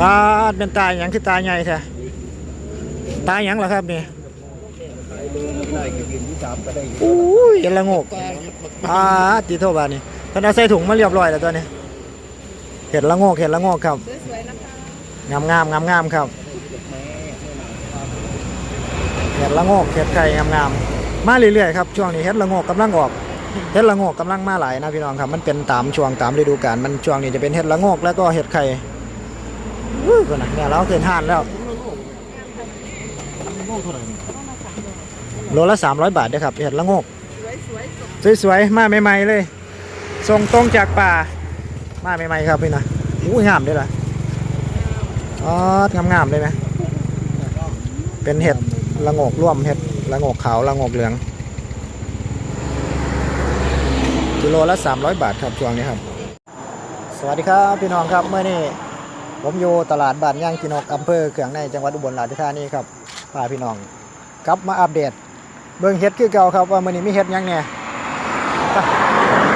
ปลาเป็นตายหยังคือตายใหญ่แท้ตายหยังเหรอครับนี่ได้ก็กินที่สามก็ได้อู้ยเห็นละงกปลาตีโทบานี่เพิ่นเอาใส่ถุงมาเรียบร้อยแล้วตัวนี้เห็ดละงกเห็ดละงกครับงามงามงามงามครับเห็ดละงกเห็ดไก่งามงามมาเรื่อยๆครับช่วงนี้เห็ดละงกกำลังออกเห็ดละงกกำลังมาหลายนะพี่น้องครับ มันเป็นตามช่วงตามฤดูกาลมันช่วงนี้จะเป็นเห็ดละงกแล้วก็เห็ดไข่ วู้ยนะเนี่ยเราเกินห่านแล้วโลละ300บาทเด้อครับเห็ดละงกสวยๆมาใหม่ๆเลยส่งตรงจากป่ามาใหม่ๆครับพี่นะอู้งามด้วยล่ะอ๋องามๆเลยไหมเป็นเห็ดละงกร่วมเห็ดละงกขาวละงกเหลืองกิโลละ300 บาทครับช่วงนี้ครับ สวัสดีครับพี่น้องครับเมื่อนี้ ผมอยู่ตลาดบ้านย่างกินกอำเภอเขืองในจังหวัดอุบลราชธานีครับพาพี่น้องกลับมาอัปเดต เบิ่งเห็ดคือเก่าครับว่ามื่อนี้มีเห็ดยังแน่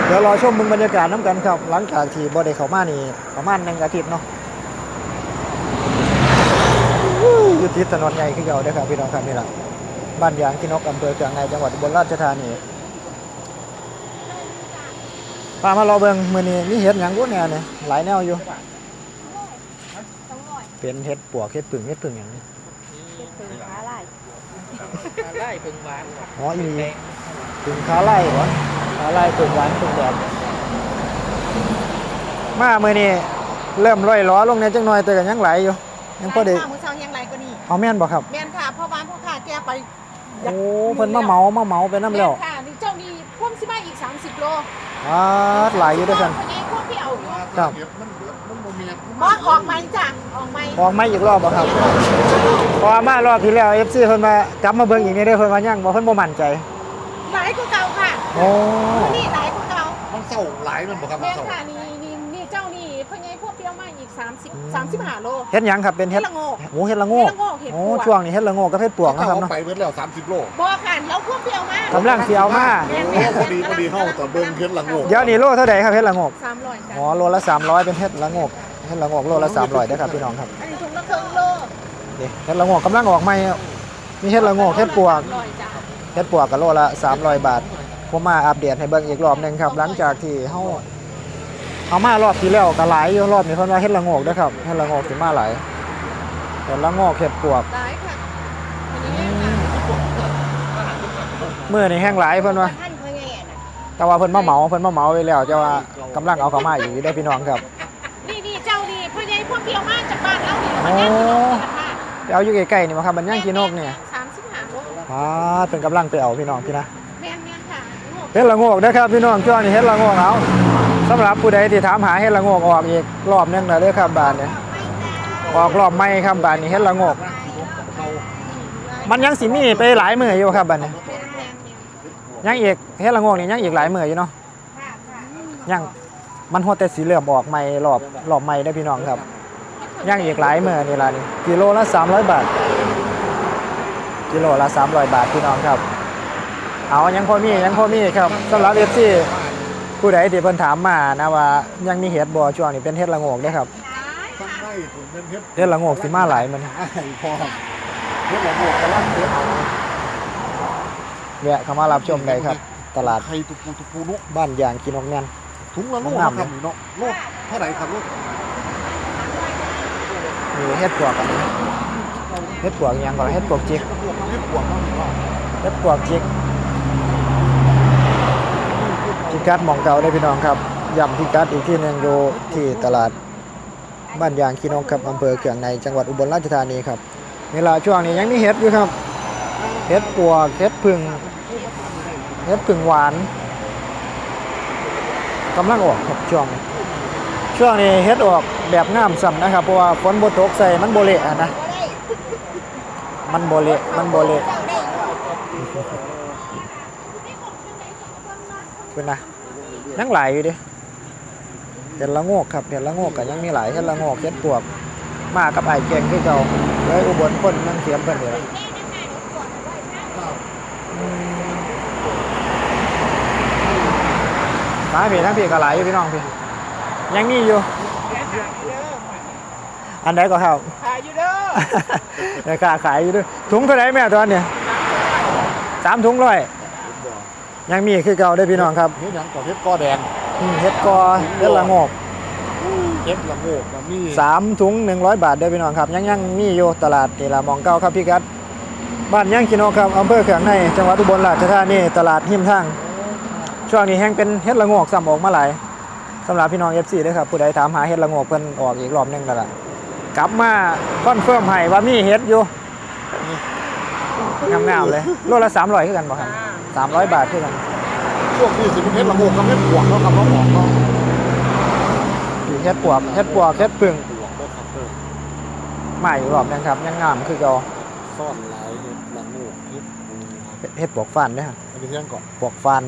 เดี๋ยวรอชมมึงบรรยากาศน้ำกันครับ หลังจากที่บ่ได้เข้ามานี่ประมาณหนึ่งอาทิตย์เนาะอยู่ติดถนนใหญ่คือเก่าเด้ครับพี่น้องครับนี่ล่ะบ้านยางกินกอำเภอเกืองในจังหวัดอุบลราชธานีพามารอเบิ่งมื้อนี้มีเห็ดหยังกูแน่เนี่ยหลายแนวอยู่ เป็นเห็ดปวกเห็ดผึ่งเห็ดผึ่งหยังนี่ไล่พึงหวานอ๋ออีผึ่งขาไล่เหรอขาไล่ผึ่งหวานผึ่งแดงมามื้อนี้เริ่มร่อยล้อลงในจังหน่อยแต่ก็ยังไหลอยู่ยังพอได้ค่ะมือเช้ายังไรก็นี่เอาแม่นบ่ครับแม่นค่ะพ่อบ้านพ่อข้าแกไปโอ้เพิ่นมาเหมามาเหมาไปน้ำแล้วม่นค่ะนี่เจ้านี่พ่วงสิมาอีก 30 โลอ่าหลายอยู่ด้วยกันพ่อใหญ่พ่วงพี่เอาอยู่ครับม องออกไหมจ้ะออกไหมออกไม่อีกรอบบ่ครับเพอมารอบที่แล้ว FC เพิ่นมากลับมาเบิ่งอีกนี่ได้อเพิ่นว่ายังบ่เพิ่นบ่มั่นใจหลายกว่าเก่าค่ะโอ้นี่หลายกว่าเก่ามันเศร้าหลายมันบอกครับมันแม่นเศร้าค่ะนี่นี่นี่เจ้านี่พ่อใหญ่พ่วงเปรี้ยวมาอีก 30 35โล เฮ็ดหยังครับเป็นเฮ็เฮ็ดดละโงกโอ้เฮ็ดละโงกเฮ็ดละโงกเฮ็ดปวก โอ้ช่วงนี้เฮ็ดละโงกกับเฮ็ดปวกนะครับเอาเนาะ ไปเบิดแล้ว30โลบ่ค่ะแล้วพ่วงเปรี้ยวมากำลังสิเอามาแม่นโอ้พอดีพอดีเข้าตอนเบิ่งเฮ็ดละโงกเดี๋ยวนี้โลเท่าใดครับเฮ็ดละโงก300จ้ะอ๋อโลละ300เป็นเฮ็ดละโงก เฮ็ดละโงกโลละ300เด้อครับพี่น้องครับอันนี้ถุงละครึ่งโลนี่เฮ็ดละโงกกำลังออกใหม่ครับมีเฮ็ดละโงกเฮ็ดปวก300จ้ะเฮ็ดปวกกับโลละ300บาทผมมาอัปเดตให้เบิ่งอีกรอบหนึงครับ หลังจากที่เฮาเอามารอบที่แล้วก็หลายอยู่รอบนี้เพิ่นว่าเฮ็ดละโงกเด้อครับเฮ็ดละโงกสิมาหลายเฮ็ดละโงกเฮ็ดปวกหลายค่ะอันนี้ค่ะมื้อนี้แห้งหลายเพิ่นว่า ท่านพ่อใหญ่น่ะแต่ว่าเพิ่นมาเหมาเพิ่นมาเหมาไว้แล้วแต่ว่ากำลังเอาเข้ามาอยู่เด้อพี่น้องครับนี่นี่เจ้านี่ พ่อใหญ่พ่อเพียวมากจากบ้านเรานี่มันย่างกินนกนี่ค่ะไปเอาอยู่ใกล้ๆนี่มาครับมันย่างกินนกเนี่ยสามสิบห้าโลอ่าเป็นกำลังไปเอาพี่น้องพี่นะ แม่นแม่นค่ะโงกเฮ็ดละโงกเด้อครับพี่น้องช่วงนี้เฮ็ดละโงกเอาสำหรับผู้ใดที่ถามหาเฮ็ดละโงกออกอีกรอบหนึงแล้วเด้อครับบานนี้ออกรอบใหม่ครับบานนี้เฮ็ดละโงก มันยังสิมีไปหลายมื้ออยู่ครับบานนี้แม่นแม่นแม่นยังอีกเฮ็ดละโงกนี่ยังอีกหลายมื้ออยู่เนาะค่ะค่ะยัง มันฮอดแต่สีเหลืองออกใหม่รอบรอบใหม่เด้อพี่น้องครับยังอีกหลายมื้อนี่ล่ะนี่กิโลละ300 บาท กิโลละ300 บาทพี่น้องครับ เอายังพอมียังพอมีครับสำหรับ FC ผู้ใดที่เพิ่นถามมานะว่ายังมีเห็ดบ่ช่วงนี้เป็นเห็ดละโงกเด้อครับตั้งได้ถึงเป็นเฮ็ดเห็ดละโงกสิมาหลายมันไอ้พอเฮ็ดละโงกกำลังเฮ็ดแวะเข้ามารับชมได้ครับ ตลาดไข่ตุปูตุปูนุบ้านยางกินกแน่น ถุงละโลงามครับนี่เนาะโลเท่าไหร่ครับลูกมีเห็ดปวกกันเห็ดปวกอิหยังก่อนเห็ดปวกจิกพวกเฮ็ดปวกมันเนาะเฮ็ดปวกจิกพิกัดหมองเก่าได้อพี่น้องครับย้ำพิกัดอีกที่หนึ่งอยู่ที่ตลาดบ้านยางคีนกครับอำเภอเขืองในจังหวัดอุบลราชธานีครับนี่ล่ะช่วงนี้ยังมีเห็ดอยู่ครับเห็ดปวกเห็ดผึ่งเห็ดผึ่งหวาน กำลังออกครับช่วง ช่วงนี้เห็ดออกแบบงามซ้ำนะครับ เพราะว่าฝนบ่ตกใส่มันโบเละนะ มันโบเละมันโบเละเป็นนะยังไหลอยู่ดิเห็ดละโงกครับเห็ดละโงกก็ยังมีหลายเห็ดละโงกเห็ดปวก มากับไอ้เก่งคือเก่าเลยอุบลคนนั่งเสียมเพิ่นเล่ะอืม มาพี่ทั้งพี่ก็หลายอยู่พี่น้องพี่ยังมีอยู่ อันใดก็ครับขายอยู่เด้อราคาขายอยู่ด้วยถุงเท่าไหร่แม่ตอนเนี่ยสามถุงร้อยยังมีคือเก่าได้อพี่น้องครับเฮ็ดหยังก่อเฮ็ดกอแดงอืมเฮ็ดกอเฮ็ดละโงกเฮ็ดละโงกละมีสามถุงหนึ่งร้อยบาทเด้อพี่น้องครับ ยังยังมีอยู่ตลาดเทลามองเก้าครับพี่กัดบ้านย่างกิโนครับอำเภอเขืองในจังหวัดอุบลราชธานีตลาดหิมทาง ช่วงนี้แห้งเป็นเฮ็ดละโงกซ้ำออกมาหลายสำหรับพี่น้อง FC ด้วยครับผู้ใดถามหาเฮ็ดละโงกเพิ่นออกอีกรอบหนึงแล้วล่ะกลับมาคอนเฟิร์มให้ว่ามีเฮ็ดอยู่งามๆเลยโลละ300คือกันบ่ครับ300บาทคือกันช่วงนี้สิเป็นเฮ็ดละโงกกับเฮ็ดปวกเนาะครับเนาะออกเนาะอยู่เฮ็ดปวกเฮ็ดปวกเฮ็ดพึ่งปวกเด้อครับเด้อมาอีกรอบหนึงครับยังงามคือเก่าซ่อนหลาย เฮ็ดปวกฟ้านเด้อครับอันนี้เฮ็ดก่อนปวกฟ้าน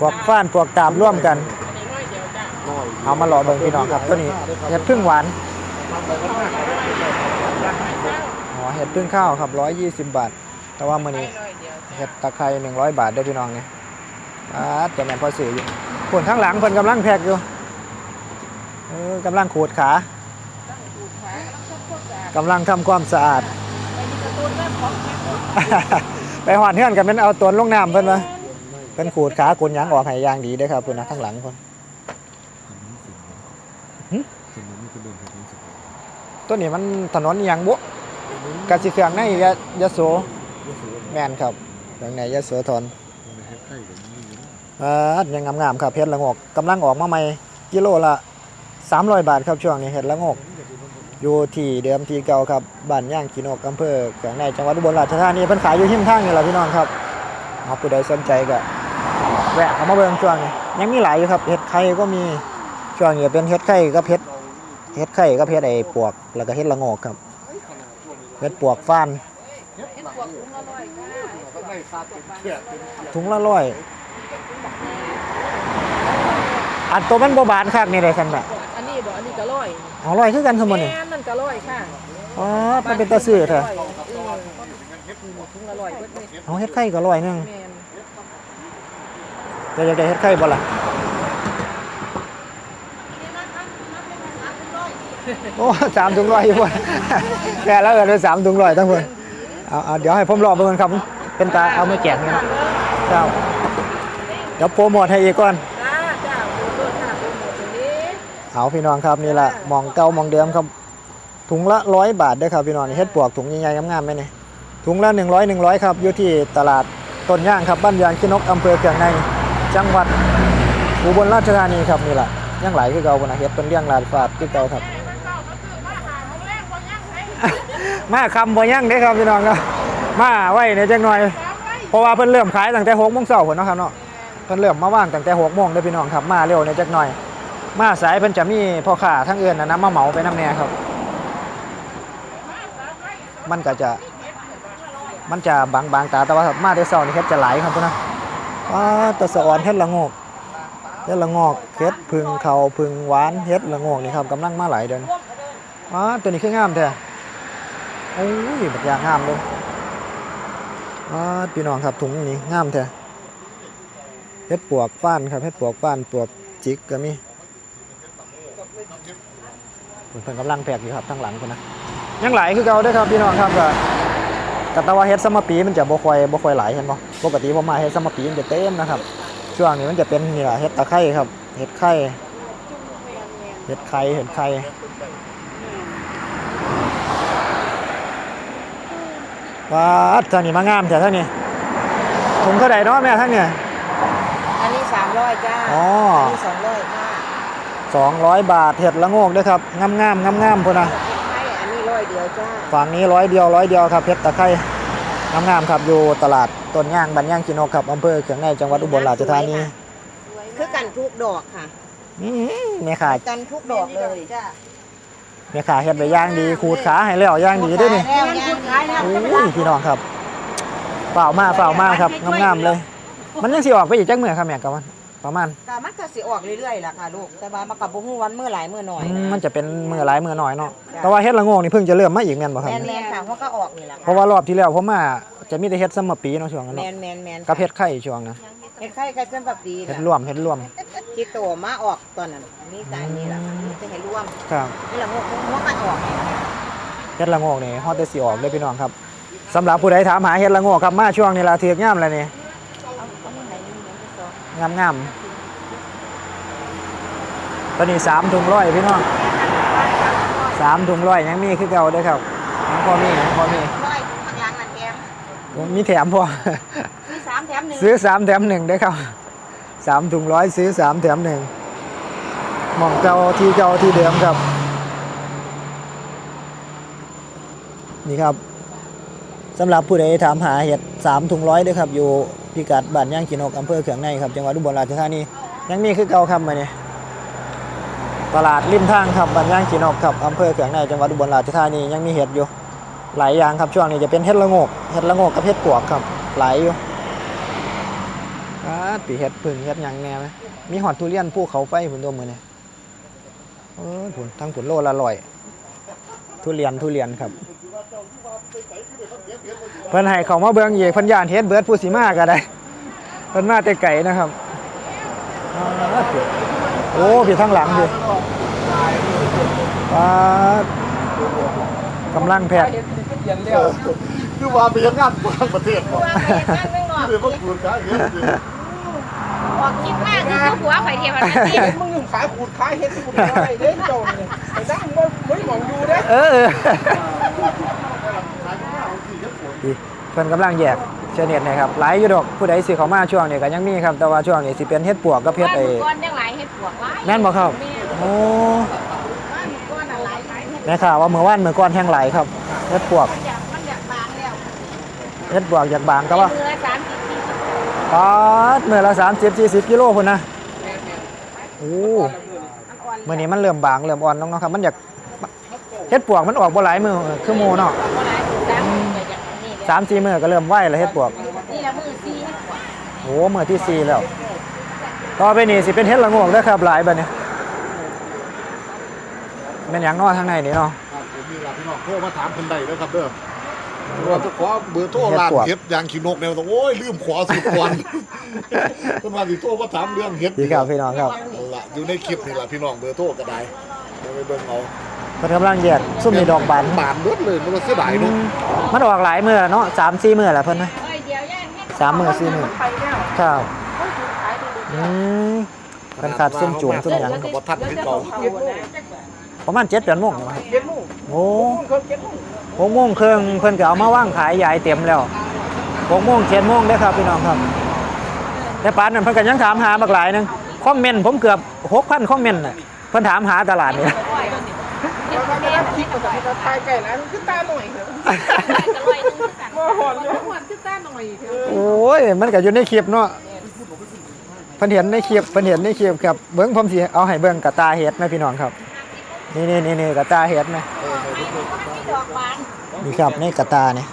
ปวกฟ้านปวกตามร่วมกันอันนี้น้อยเดียวจ้ะน้อยเอามาหล่อเบิ่งพี่น้องครับตัวนี้เห็ดพึ่งหวานทำไปก็มากครับอ๋อเห็ดพึ่งข้าวครับ120บาท แต่ว่ามื้อนี้น้อยเดียวจ้ะเห็ดตะไคร้100บาทเด้อพี่น้องเนี่ยอ่าแต่แม่นพอซื้ออยู่คนข้างหลังเพิ่นกำลังแพ็กอยู่เออกำลังขูดขากำลังทำความสะอาด ไปห่านเริ่มของแม่หอดเฮือนกันเป็นเอาตัวลงน้ำเพิ่นมาเพิ่นขูดขากุนหยังออกให้ยางดีเด้อครับเพิ่นนะข้างหลังเพิ่นหึสิ่งนี้คือเดินตัวนี้มันถนนยังบุกะสิเครื่องในยะยะโสแมนครับเครื่องในยะโสธรมันเฮ็ดใกล้กับนี่ะอ่ายังงามๆครับเห็ดละโงกกำลังออกมาใหม่กิโลละ300 บาทครับช่วงนี้เห็ดละโงก อยู่ที่เดิมที่เก่าครับบ้านย่างกินกอำเภอเขืองในจังหวัดอุบลราชธานีเพิ่นขายอยู่หิมทางนี่แหละพี่น้องครับเอาผู้ใดสนใจก็แวะเขามาเบิ่งช่วงนี้ยังมีหลายอยู่ครับเห็ดไข่ก็มีช่วงนี้เป็นเห็ดไข่กับเห็ดเห็ดไข่กับเห็ดไอ้ปวกแล้วก็เห็ดละโงกครับเห็ดปวกฟ้านถุงละร้อยอันตัวมันบบานคักนี่ได้ซั่นน่ะอันนี้บ กอันนี้ก็ร้อยเอาร้อยคือกันซั่นบ่นี่แม่นั่นก็ร้อยค่ะอ๋อมันเป็นตาซื้อเถอะถุงละร้อยเบิดเลยเอาเห็ดไข่ก็ร้อยหนึงแม่นจะอยากได้เฮ็ดไข่บ่ล่ะโอ้สามถุงร้อยอยู่พุ่นแค่แล้วเออได้สามถุงร้อยทั้งพุ่นเอาเอาเดี๋ยวให้ผมรอเบิ่งก่อนครับ เป็นตาเอามาแจกนี่นะเจ้าเดี๋ยวโปรโมทให้อีกก่อน จ้าจ้าโอ้โหค่ะโปรโมทตรงนี้ เอาพี่น้องครับนี่ล่ะหมองเก่าหมองเดิมครับ ถุงละร้อยบาทเด้อครับพี่น้องนี่เฮ็ดปวกถุงใหญ่ๆงามๆไหมนี่ถุงละ 100 100 ครับ อยู่ที่ตลาดต้นย่างครับ บ้านยางกินกอำเภอเขืองใน จังหวัดอุบลราชธานีครับ นี่ล่ะยังหลายคือเก่าพุ่นนะเฮ็ดเป็นเรื่องลาดฟาดคือเก่าครับ มาคำบ่ยังเด้ครับพี่น้องครับ มาไว้ในจังหน่อย เพราะว่าเพิ่นเริ่มขายตั้งแต่6โมงเช้าพุ่นเนาะครับเนาะ เพิ่นเริ่มมาว่างตั้งแต่6โมงเด้อพี่น้องครับ มาเร็วในจักหน่อย มาสายเพิ่นจะมีพ่อค้าทั้งเอื่นนะนํมาเหมาไปนํแน่ครับ มันก็จะมันจะบางๆตาแต่ว่ามาแต่เช้านี่เฮ็ดจะไหลครับพุ่นนะว้าตะสะออนเฮ็ดละโงกเฮ็ดละงอกเฮ็ดพึ่งเขาพึ่งหวานเฮ็ดละโงกนี่ครับกำลังมาไหลเดือนว้าตัวนี้คืองามแท้โอ้ยบักอย่างงามเลยอ่าพี่น้องครับถุงนี้งามแท้เฮ็ดปวกฟ้านครับเฮ็ดปวกฟ้านปวกจิกก็มี เพิ่นกำลังแพกอยู่ครับทั้งหลังคนนะยังหลายคือเก่าเด้อครับพี่น้องครับก็กัตว่าเฮ็ดสมปีมันจะบ่ค่อยบ่ค่อยหลายเห็นบ่ปกติผมมาเฮ็ดสมปีมันจะเต็มนะครับ ช่วงนี้มันจะเป็นนี่ล่ะเฮ็ดตะไคร้ครับเฮ็ดไข่เฮ็ดไข่เฮ็ดไข่ว้าท่านี่มางามแถวท่านี่ถุงเท่าไหร่เนาะแม่ท่านเนี่ยอันนี้สามร้อยจ้าอ๋ออันนี้สองร้อย ค่ะสองร้อยบาทเห็ดละโงกด้วยครับงามงามงามงามๆพุ่นนะให้อันนี้ร้อยเดียวจ้าฝั่งนี้ร้อยเดียวร้อยเดียวครับเพชรตะไคร้งามงามๆครับอยู่ตลาดต้นย่างบันย่างกินกครับอำเภอเขืองในจังหวัดอุบลราชธานีคือกันทุกดอกค่ะอื้อหือแม่ขากันทุกดอกเลยจ้าแม่ขาเห็ดไปย่างดีขูดขาให้แล้วย่างดีด้วยนี่แล้วย่างขายแล้วโอ้ยพี่น้องครับเปล่ามาเปล่ามาครับงามงามๆเลย มันยังสิออกไปอีกจักเมื่อครับแม่กับมัน ประมาณกามันก็สิออกเรื่อยๆล่ะค่ะลูกแต่ว่ามันกับบุ้งวันเมื่อหลายเมื่อหน่อยอืมมันจะเป็นมือหลายมือหน่อยเนาะแต่ว่าเฮ็ดละโงกนี่เพิ่งจะเริ่มมาอีกแม่นบ่ครับแมนแมนๆค่ะเพราะก็ออกนี่แหละเพราะว่ารอบที่แล้วผมมาจะมีแต่เฮ็ดซัมมอปีเนาะช่วงนั้นแมเนาะนแมนแมนกับเฮ็ดไข่ช่วงนะสเฮ็ดไข่ไก่จนแบบดีเฮ็ดล่ะรวมเฮ็ดรวมที่โตมาออกตอนนั้นนี่ตายนี่ล่ะจะให้ร่วมครับ นี่ละงกงกมันออกเฮ็ดละโงกนี่ฮอดแต่สิออกเลยพี่น้องครับสำหรับผู้ใดถามหาเฮ็ดละโงกครับมาช่วงนี้ล่ะเถือกย่ามแล้วนี่ งงามงามตอนนี้สามถุงร้อยพี่น้องสามถุงร้อยยังมีคือเก่าเด้อครับยังพอมียังพอมีร้อยข้างหลังนั่นแถมมีแถมพอมีสามแถมหนึ่งซื้อสามแถมหนึ่งได้ครับสามถุงร้อยซื้อสามแถมหนึ่งหมองเก่าที่เก่าที่เดิมครับ นี่ครับสำหรับผู้ใดถามหาเห็ดสามถุงร้อยด้วยครับอยู่ พิกัดบ้านย่างกินกอำเภอเขืองในครับจังหวัดอุบลราชธานียังมีคือเก่าครับมาเนี่ยตลาดริมทางครับบ้านย่างกินกครับอำเภอเขืองในจังหวัดอุบลราชธานียังมีเห็ดอยู่หลายอย่างครับช่วงนี้จะเป็นเห็ดละงกเห็ดละงกกับเห็ดปวกครับหลายอยู่อ่าปีเฮ็ดพึ่งเฮ็ดยังแน่ไหมมีหอดทุเรียนภูเขาไฟผุนตัวมือเนี่ยเออผุนทั้งผุนโลละร้อย ทุเรียนทุเรียนครับ เพิ่นให้เขามาเบิ่งอีกเพิ่นย่านเฮ็ดเบิดผู้สิมาก็ได้เพิ่นมาแต่ไก่นะครับอ่าเจ๋อโอ้พี่ทั้งหลังดิว้ากำลังแพทย์คือว่าไปยังงานต่างประเทศบ่ว่าไปนั่งนึงหนอคือว่าคุณค้าเฮ็ดสิออกคิดมากคือหัวข่อยเทียมอะไรนี่มึงยังขายขูดขายเฮ็ดขูดขายเด้เจ้าเนี่ยไอ้ดังบ่บ่หมองอยู่เด้เออเออ ดีเพิ่นกำลังแยกเชเน็ตนะครับหลายอยู่ดอกผู้ใดสิเข้ามาช่วงนี้ก็ยังมีครับแต่ว่าช่วงนี้สิเป็นเฮ็ดปวกกับเฮ็ดบ้านไอ้หมู่ก้อนยังหลายเฮ็ดปวกหลายแม่นบ่ครับแม่นโอ้บ้านหมู่ก้อนน่ะหลายหลายเฮ็ดได้ข่าวว่าเมื่อวานเมื่อก่อนแห้งไหลายครับเฮ็ดปวกมันอยากมันอยากบางแล้วเฮ็ดปวกอยากบางก็ว่าเมื่อสามสิบสี่สิบปอดมื้อละ30 40กิโลพุ่นนะโอ้มันอ่อนมื้อนี้มันเริ่มบางเริ่มอ่อนลงเนาะครับ มันอยากเฮ็ดปวกมันออกบ่หลายมื้อคือหมู่เนาะ สามสี่มื้อก็เริ่มไหวแล้วเฮ็ดปวกนี่ละมือสี่เฮ็ดปวกโอ้มื้อที่สี่แล้ว ต่อไปนี่สิเป็นเฮ็ดละโงกเด้อครับหลายบัดนี้แม่นหยังเนาะทางในนี่เนาะ ครับผมมีหลานพี่น้องโทรมาถามเพิ่นได้เด้อครับเด้อว่าจะขอเบอร์โทรร้านเฮ็ดยางขี้นกแนวตรงโอ้ยลืมขอสุดก่อนเพิ่นว่าสิโทรมาถามเรื่องเฮ็ดดีครับพี่น้องครับ เอาล่ะอยู่ในคลิปนี่ล่ะพี่น้องเบอร์โทรก็ได้เดี๋ยวไปเบิ่งเอา เพิ่นกำลังแยกซุ่มนี่ดอกบานบานเบิดเลยมันก็เสียดายเนาะมันออกหลายมื้อเนาะสามสี่มื้อแล้วเพิ่นนะเอ้ยเดี๋ยวย่างเฮ็ดสามมื้อสี่มื้อไปแล้วครับมันขูดขายดูดิอืมเป็นขาดซุ่มจุ่มซุ่มหยังกับบ่ทันคือเก่าเจ็ดโมงประมาณ7 8โมงนะครับเจ็ดโมงโอ้เพิ่นเจ็ดโมงหกโมงครึ่งเพิ่นก็เอามาว่างขายยายเต็มแล้วหกโมงเจ็ดโมงเด้อครับพี่น้องครับแต่ปานนั้นเพิ่นก็ยังถามหาบักหลายหนึงคอมเมนต์ผมเกือบ6,000คอมเมนต์น่ะเพิ่นถามหาตลาดนี่ แล้วก็ได้รับคลิปมาจากที่ทายไก่แล้วมันตาหน่อยเถอะก็ลอยนึงคือกันบ่หอนอยู่หวานตาหน่อยเถอะโอ้ยมันก็อยู่ในคลิปเนาะพิ่นเห็นในคลิปเพิ่นเห็นในคลิปครับเบิ่งผมสิเอาให้เบิ่งกระตาเห็ดไหมพี่น้องครับ นี่นี่นี่นี่กระตาเห็ดไหมนี่ครับในกระตาเนี่ย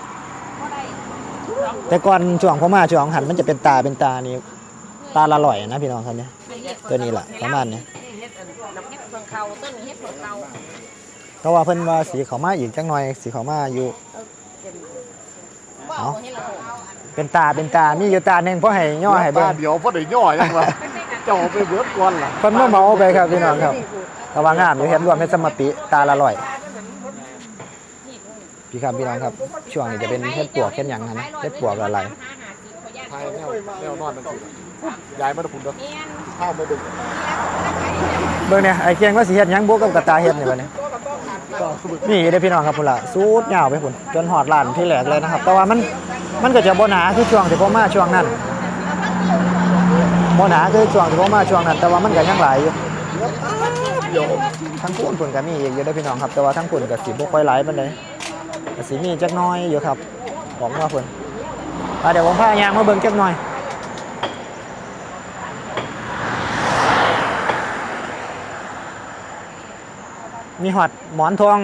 แต่ก่อนช่วงผมมาช่วงหันมันจะเป็นตาเป็นตานี่ตาละลอยนะพี่น้องครับเนี่ยตัวนี้แหละประมาณนี้ เฮ็ดเพิ่งเขาต้นเฮ็ดเพิ่งเขาเพราะว่าเพิ่นว่าสีเขามาอีกจังหน่อย สีเขามาอยู่บ่เอาให้เราเอาเป็นตาเป็นตามีอยู่ตาหนึงเพราะให้ย่อให้เบิ่งเดี๋ยวพอได้ย่อยังวะเจ้าเอาไปเบิดก่อนล่ะเพิ่นมาเหมาไปครับพี่น้องครับระวังงามอยู่เฮ็ดรวมเฮ็ดสมปิตาละลอยพี่ครับพี่น้องครับ ช่วงนี้จะเป็นเฮ็ดปวกเฮ็ดหยังนะเฮ็ดปวกอะไรทายแนวแนวนอนนั่นสิยายมาตะพุ่นเด้อแม่นข้าวมาเบิ่งเบิ่งเนี่ยไอ้เกียงว่าสิเฮ็ดหยังบวกกับกระตาเฮ็ดนี่บัดนี้ นี่เด้พี่น้องครับพุ่นล่ะสูดยาวไปพุ่นจนหอดลานที่แหลกเลยนะครับ แต่ว่ามันมันก็จะบ่หนาคือช่วงที่ผมมาช่วงนั้นบ่หนาคือช่วงที่ผมมาช่วงนั้น แต่ว่ามันก็ยังหลายอยู่ทั้งพุ่นพุ่นก็มีอีกอยู่เด้พี่น้องครับ แต่ว่าทั้งพุ่นก็สิบ่ค่อยหลายปานใดก็สิมีจักน้อยอยู่ครับบอกว่าพุ่นเดี๋ยวผมพายางมาเบิ่งจักหน่อย มีหอดหมอนทอง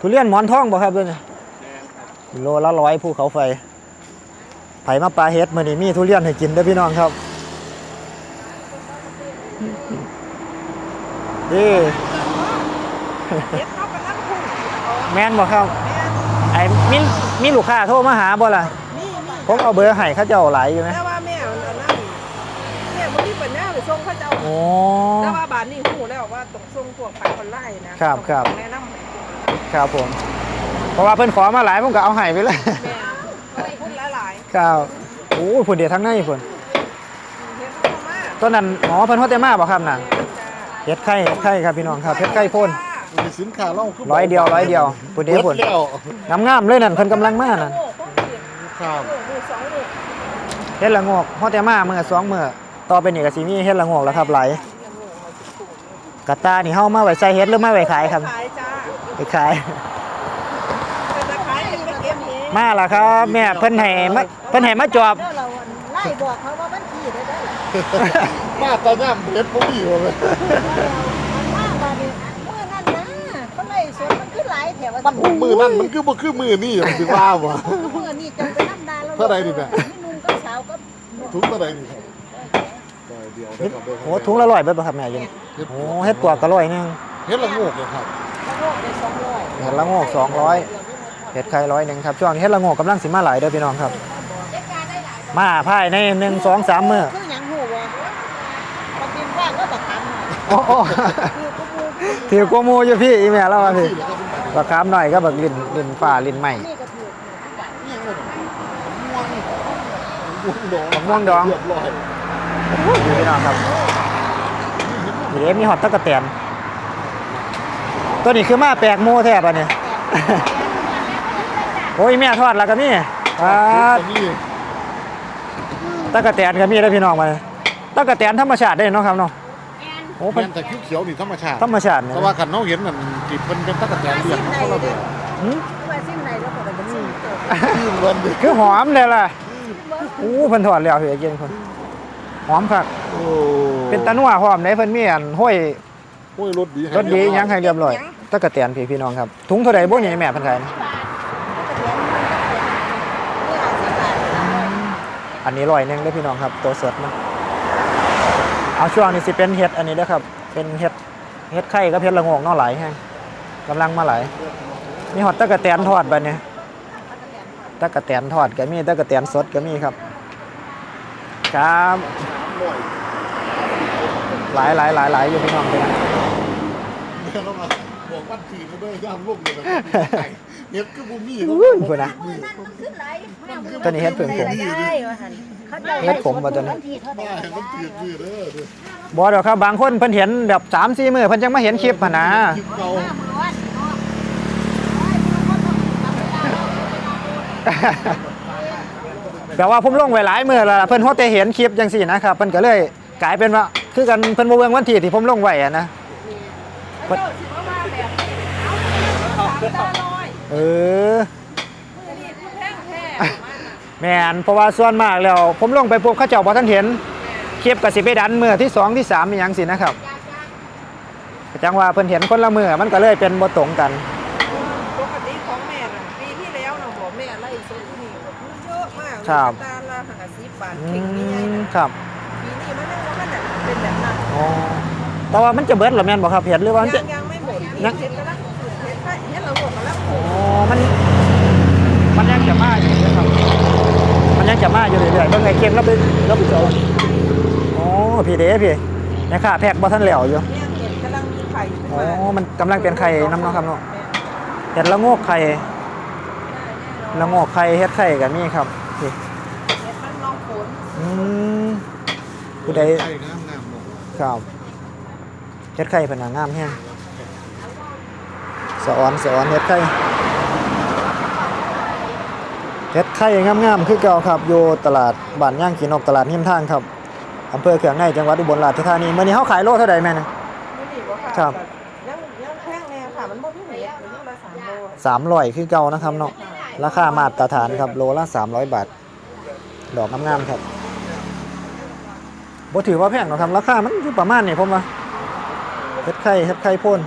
ทุเรียนหมอนทองบ่ครับเด้วยนี่โลละร้อยภูเขาไฟ ไผมาปลาเฮ็ดมื้อนี้มีทุเรียนให้กินเด้อพี่น้องครับนี่แม่นบ่ครับ ไอ้มีมีลูกค้าโทรมาหาบ่ล่ะนี่นี่ผมเอาเบอร์ให้เขาเจ้าหลายอยู่ไหมแต่ว่าแม่อันนั้นโอ้แต่ว่าบา นนี้หูแล้วว่าตรงส่งพวกขายออนไลน์นะครับครับต้องแนะนำให้พวกครับผม เพราะว่าเพิ่นขอมาหลายผมก็เอาให้ไปเลย แม่ให้พูดหลายครับโอ้ยพุ่นเดียวทั้งในพุ่นๆเฮ็ดเข้ามาต้นนั้นอ๋อเพิ่นฮอดแต่มาบ่ครับน่ะแม่จ้าเฮ็ดไข่เฮ็ดไข่ครับพี่น้องครับเฮ็ดไข่พ่นมีสินค้าเล่าขึ้นร้อยเดียวร้อยเดียวพุ่นเดียวเบิพุ่ดนแล้วงามๆเลยนั่นเพิ่นกำลังมานั่นครับมือสองมือเฮ็ดละโงกฮอดแต่มามื้อสองมื้อต่อไปนี่ก็สิมีเฮ็ดละโงกแล้วครับหลาย กระตานี่เฮามาไว้ใส่เฮ็ดหรือมาไว้ขายครับ ขายจ้าไปขาย เป็นตะขายเป็นตะเก็บเองมาแล้วครับแม่เพิ่นให้มาเพิ่นให้มาจอบ แล้วเราไล่บอกเขาว่ามันขี้ได้ได้ล่ะมาตอนย่ามเบ็ดพวกนี้เลยมันมากบาดนี้เมื่อนั้นนะเขาไล่สวนมันคือหลายแถวว่ามันมือนั่นมันคือบ่คือมือนี่มันสิว่าบ่ เมื่อนี่จังไปน้ำดาแล้วเท่าใดนี่แม่มีนุ่มกับสาวก็ ทุกตัวใดนี่ครับ ร้อยเดียวได้ครับได้ครับโอ้ถุงละร้อยเบิดบ่ครับแม่ยินโอ้เฮ็ดปวกก็ร้อยหนึง เฮ็ดละโงกเลยครับ ละโงกได้สองร้อยเฮ็ดละโงก200เฮ็ดไข่ร้อยหนึงครับช่วงนี้เฮ็ดละโงกกำลังสิมาหลายเด้อพี่น้องครับมาภายใน1 2 3มื้อคือหยังหูบ่ปฏิบัติว่าบักคันโอ้โอ้คือกูมูถือกว่าหมูอยู่พี่อีแม่แล้วว่าพี่บักคามหน่อยก็บักลิ้นลิ้นฟ้าลิ้นใหม่นี่ก็ถือม่วงดองม่วงดอง เรียบร้อยอยู่ พี่น้องครับนี่เด้มีฮอตตะกะแตนตัวนี้คือมาแปลกหมูแท้ปะเนี่ยโอ้ยแม่ทอดแล้วก็มีปาดนี่ตะกะแตนก็มีได้อพี่น้องมาเลยตะกะแตนธรรมชาติได้เนาะครับเนาะโอ้แม่เพิ่นนแต่เขียวๆนี่ธรรมชาติธรรมชาติเนี่ยแต่ว่าคันเฮาเห็นนั่นที่เพิ่นเป็นตะกั่แตนเลี้ยงมันก็ระเบิดหืมว่าสิ้นในแล้วก็ได้บ่สิ้นเจ้าที่เงินดิคือหอมเลยล่ะอู้เพิ่นทอดแล้วพี่เกินคน หอมคักโอ้เป็นตะนัวพร้อมได้เพิ่นมีอันห้อยโอ้ยรถดีให้รสดีหยังให้เรียบร้อยตะกะแตนพี่พี่น้องครับถุงเท่าใดบ่นี่แม่เพิ่นขายนะอันนี้ร้อยหนึงเด้อพี่น้องครับ ตัวสดมันเอาช่วงนี้สิเป็นเห็ดอันนี้เด้อครับ เป็นเห็ดเห็ดไข่กับเห็ดละโงกเนาะหลายแฮงกำลังมาหลายมีฮอดตะกะแตนทอดบัดนี้ตะกะแตนทอดก็มีตะกะแตนสดก็มีครับ ครับ หลายหลายหลายหลายอยู่พี่น้องเลยแม่เรามาบอกวันทีเขาด้วยย่ามลูกเลยนะเฮ็ดคือบ่มีอุ้ยพุ่นนะขึ้นไหลตัวนี้เฮ็ดเพิ่งผมได้ว่าหั่นเขาจ้าเฮ็ดผมบ่ตัวนี้ที่เท่าใดมาให้มันถือมือเด้อเด้อบ่ดอกครับบางคนเพิ่นเห็นแบบ3 4มื้อเพิ่นจังมาเห็นคลิปหั่นนะ คลิปเก่าแต่ว่าผมลงไว้หลายมือแล้วล่ะเพิ่นฮอดแต่เห็นคลิปจังซี่นะครับเพิ่นก็เลยกลายเป็นว่าคือกันเพิ่นบ่เบิ่งวันที่ที่ผมลงไว้อะนะเพิ่นเออแม่นเพราะว่าส่วนมากแล้ว ผมลงไปปุ๊บเขาเจ้าบ่ทันเห็นคลิปก็สิไปดันมือที่สองที่สามอีหยังสินะครับจังว่าเพิ่นเห็นคนละมือมันก็เลยเป็นบ่ตรงกัน ปกติของแม่น่ะปีที่แล้วน่ะบอกแม่ไล่ซื้อนี่แบบเยอะมาก ครับ ตาละห้าสิบบาทอืเข่งนี่ใหญ่มนะครับปีนี้มันยังว่ามันน่ะเป็นแบบนั้นอ๋อแต่ว่ามันจะเบิดเหรอแม่นบ่ครับเห็ดหรือว่ามันยัจะงยังไม่หมดยันี่ง เห็นกำลังปลูกเห็นให้เห็นเราหมดมาแล้วปลูอ๋กอมัน มันยังจะมาอยู่นะครับ มันยังจะมาอยู่เรื่อยๆเบิ่งไอ้เข็มแล้วไปแล้วไปเจออ๋อพี่เด้พี่นะครับแพ็กบ่ทันแล้วอยู่ เนี่ยเห็นกำลังมีไข่ขึ้นอ๋อมามันกำลังเป็นไข่น้ำเนาะครับเนาะ เห็ดละโงกไข่ละโงกไข่เฮ็ดไข่ก็มีครับนี่ เห็นมันน้องฝน อืม ผู้ใดใช่งามงามเนาะครับเฮ็ดไข่เพิ่นน่ะงามแฮงสะออนสะออนเฮ็ดไข่เฮ็ดไข่งามๆคือเก่าครับอยู่ตลาดบ้านย่างขีนกตลาดหิมทางครับอำเภอเขืองในจังหวัดอุบลราชธานีมื้อนี้เฮาขายโลเท่าใดแม่นะไม่ดีบ่ค่ะครับยังยังแพงแน่ค่ะมันบ่มีเม็ดอยู่นี่ละสามโล300คือเก่านะครับเนาะราคามาตรฐานครับโลละ300บาท ดอกงามๆครับ บ่ถือว่าแพงหรอกครับราคามันอยู่ประมาณนี้ผมว่าเฮ็ดไข่เฮ็ดไข่พ่น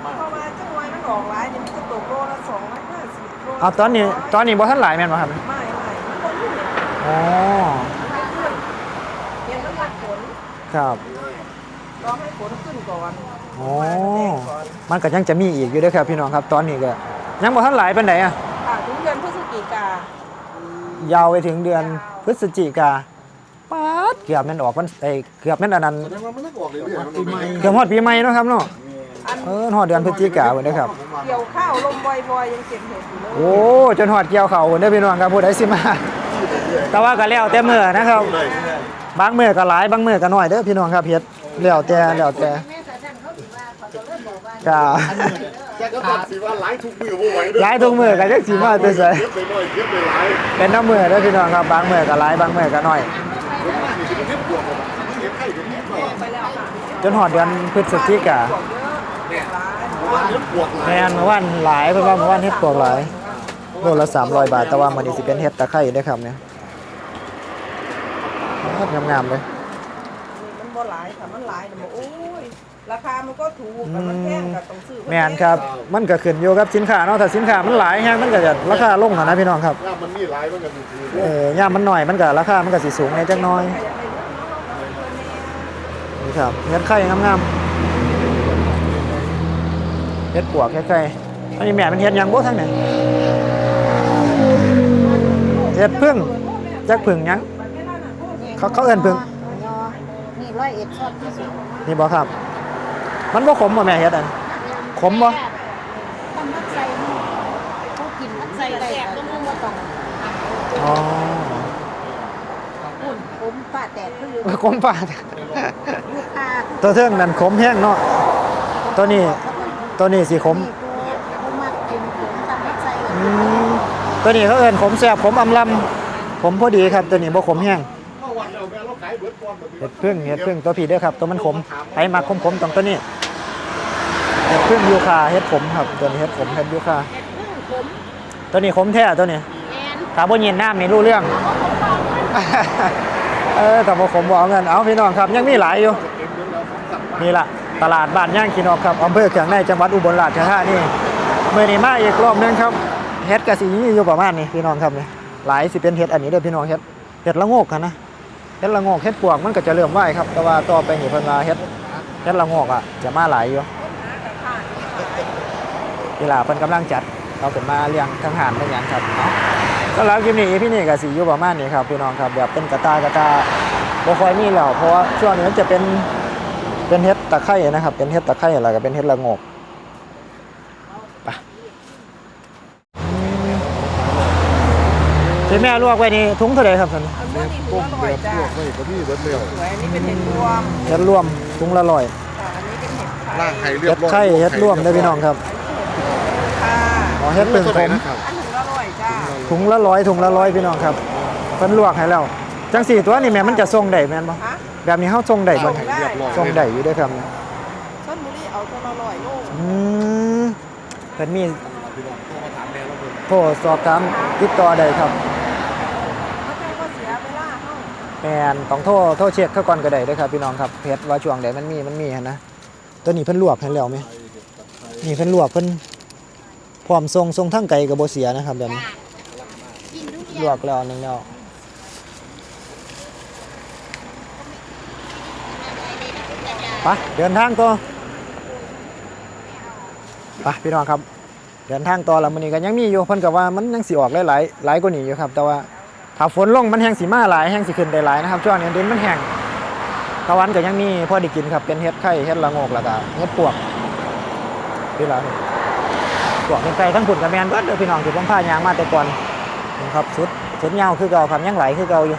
เพราะว่าจังหวะมันออกหลายนี่มันจะตกโลละ250โลเอาตอนนี้ตอนนี้บ่ทันหลายแม่นบ่ครับไม่ไม่มันบ่มีเม็ดอ๋อเห็นมันรักฝนครับรอให้ฝนขึ้นก่อนอ๋อให้มันแดงก่อนมันก็ยังจะมีอีกอยู่เด้วยครับพี่น้องครับ ตอนนี้ก็ยังบ่ทันหลายปานใดอะค่ะถึงเดือนพฤศจิกายาวไปถึงเดือนพฤศจิกาป๊าดด เกือบแมันออกมันไอยเกือบแมันอันนั้น แสดงว่ามันนักออกเรื่อยๆมันปีใหม่ เกือบฮอดปีใหม่เนาะครับเนาะอันเออฮอดเดือนพฤศจิกายนเด้อครับ เกี่ยวข้าวลมบ่อยๆยังเก็บเห็ดอยู่เลยโอ้จนฮอดเกี่ยวเขาเด้อพี่น้องครับผู้ใดสิมา แต่ว่าก็แล้วแต่มื้อนะครับ บางมื้อก็หลายบางมื้อก็น้อยเด้อพี่น้องครับเฮ็ดแล้วแต่แล้วแต่ก็แค่ก็ตัดสิว่าหลายทุกมือบ่ไหวเด้อหลายทุกมื้อก็จักสิมาแต่ไสเก็บไปหน่อยเก็บไปหลายเป็นน้ำมื้อเด้อพี่น้องครับบางมื้อก็หลายบางมื้อก็น้อย ผมว่านี่สิมันเก็บปวดบ่มันเก็บไข้เก็บนิดหน่อยไปแล้วค่ะจนฮอดเดือนพฤศจิกาเพราะว่าเก็บปวดหลายแม่นเมื่อวานหลายเพิ่นว่าเมื่อวานเฮ็ดปวกหลายโลละ300บาท แต่ว่ามื้อนี้สิเป็นเฮ็ดตะไคร้เด้อครับเนี่ยงามๆเลยมันบ่หลายค่ะมันหลายแต่บอกโอ้ยราคามันก็ถูกแต่มันแพงกับต้องซื้อแม่นครับ มันก็ขึ้นอยู่กับสินค้าเนาะถ้าสินค้ามันหลายแฮงมันก็จะราคาลงอะนะพี่น้องครับถ้ามันมีหลายมันก็มีคือเออย่ามมันหน่อยมันก็ราคามันก็สิสูงในจักหน้อย นี่ครับเฮ็ดไข่งามๆเฮ็ดปวกเฮ็ดไข่อันนี้แม่มันเฮ็ดหยังบ่ทั้งนี้เฮ็ดพึ่งจักพึ่งหยังเขาเขาเอิ้นพึ่งนี่ร้อยเอ็ดชอบที่สุดนี่บ่ครับ มันบ่ขมบ่แม่เฮ็ดอันขมบ่ต้องมัดใส่นี่เขากินมัดใส่ได้ก็ต้องว่าต้องอ๋ออุ่นผมป้าแตกคืออยู่ขมปาดลูกค้า ตัวเทิงนั่นขมแห้งเนาะตัวนี้ตัวนี้สิขมนี่กูกูมักกินผมทำมัดใส่อืมตัวนี้เขาเอิ้นขมแซ่บขมอำลำขมพอดีครับ ตัวนี้บ่ขมแห้งเมื่อวันเราแม่เราขายเบิดก่อนแบบนี้เห็ดพึ่งเห็ดพึ่งตัวผีเด้อครับ ตัวมันขมไผมักขมๆต้องตัวนี้เห็ดพึ่งยูคาเห็ดขมครับ ตัวนี้เห็ดขมเห็ดยูคาผมตัวนี้ขมแท้ตัวนี้แอนถ้าบ่เย็นน้ำนี่รู้เรื่อง เออแต่บ่ขมบ่เอาเงินเอาพี่น้องครับยังมีหลายอยู่ นี่ละตลาดบ้านย่างกินออกครับอำเภอเขียงในจังหวัดอุบลราชธานีเมื่อนี้มาอีกรอบนึงครับเฮ็ดกะสิมีอยู่ประมาณนี้พี่น้องครับนี่หลายสิเป็นเฮ็ดอันนี้เด้อพี่น้องเฮ็ดเฮ็ดละโงกกันนะเฮ็ดละโงกเฮ็ดปวกมันก็จะเริ่มไหวครับแต่ว่าต่อไปนี่เพิ่นว่าเฮ็ดเฮ็ดละโงกอะจะมาหลายอยู่เวลาเพิ่นกำลังจัดเราขึ้นมาเลี้ยงทางหารทางยังครับเนาะสำหรับคลิปนี้พี่นี่ก็สิอยู่ประมาณนี้ครับพี่น้องครับแบบเป็นกระตากระตาบ่ค่อยมีแล้วเพราะว่าช่วงนี้มันจะเป็น เป็นเห็ดตะไคร่นะครับ เป็นเห็ดตะไคร่อะไรก็เป็นเห็ดละโงกไปใช่แม่ลวกไว้นี่ถุงเท่าไหร่ครับท่านอันนี้ถุต้งมอร่แบอยบจ้าพวกไม่ก็มีเบิดเร็วสวยอันนี้เป็นเห็ดรวมเห็ดรวมถุงละร้อยค่ะอันนี้เป็นเห็ดไข่ล่างไข่เรียเห็บดร้อยไข่เห็ดรวมได้อพี่น้องครับค่ะอ๋อเห็ดเปลืองท่าขไหร่มนะครับอันถุงละร้อยจ้าถุงละร้อยถุงละร้อยพี่น้องครับเพิ่นลวกให้แล้วจังสี่ตัวนี่แม่มันจะทรงได้แม่นบ่ฮะ แบบนี้เฮาทรงได้บ่ส่งได้ทรงได้อยู่เด้อครับชนบุรีเอาตัวละร้อยโลอืมเพิ่นมีพี่น้องโทรมาถามแม่แล้วเพิ่นโทรสอบถามติดต่อได้ครับเขาเจ้าก็เสียเวลาเฮาแมนต้องโทรโทรเช็คเขาก่อนก็ได้เด้อครับพี่น้องครับเพจว่าช่วงใดมันมีมันมีหั่นนะตัวนี้เพิ่นลวกให้แล้วไหมนี่เพิ่นลวกเพิ่นพร้อมส่งส่งทั้งไก่กับบ่เสียนะครับแบบนี้ กินทุลเรียวกแล้วนึงแล้ว ปเดินทางต่อไปพี่น้องครับ เดินทางต่อแล้วมื้อนี้ก็ยังมีอยู่เพิ่นก็ว่ามันยังสิออกหลายๆหลายกว่านี้อยู่ครับ แต่ว่าถ้าฝนลงมันแห้งสิมาหลายแห้งสิขึ้นได้หลายนะครับช่วงนี้ดินมันแห้งตะวันก็ยังมีพอได้กินครับเป็นเห็ดไข่เห็ดละงกแล้วก็เห็ดปวกพี่ละปวกเป็นไก่ทั้งผุนกับแมนเบิดเด้อพี่น้องที่ผมพายางมาแต่ก่อนนะครับสุดสุดเงาคือเก่าครับยังไหลคือเก่าอยู่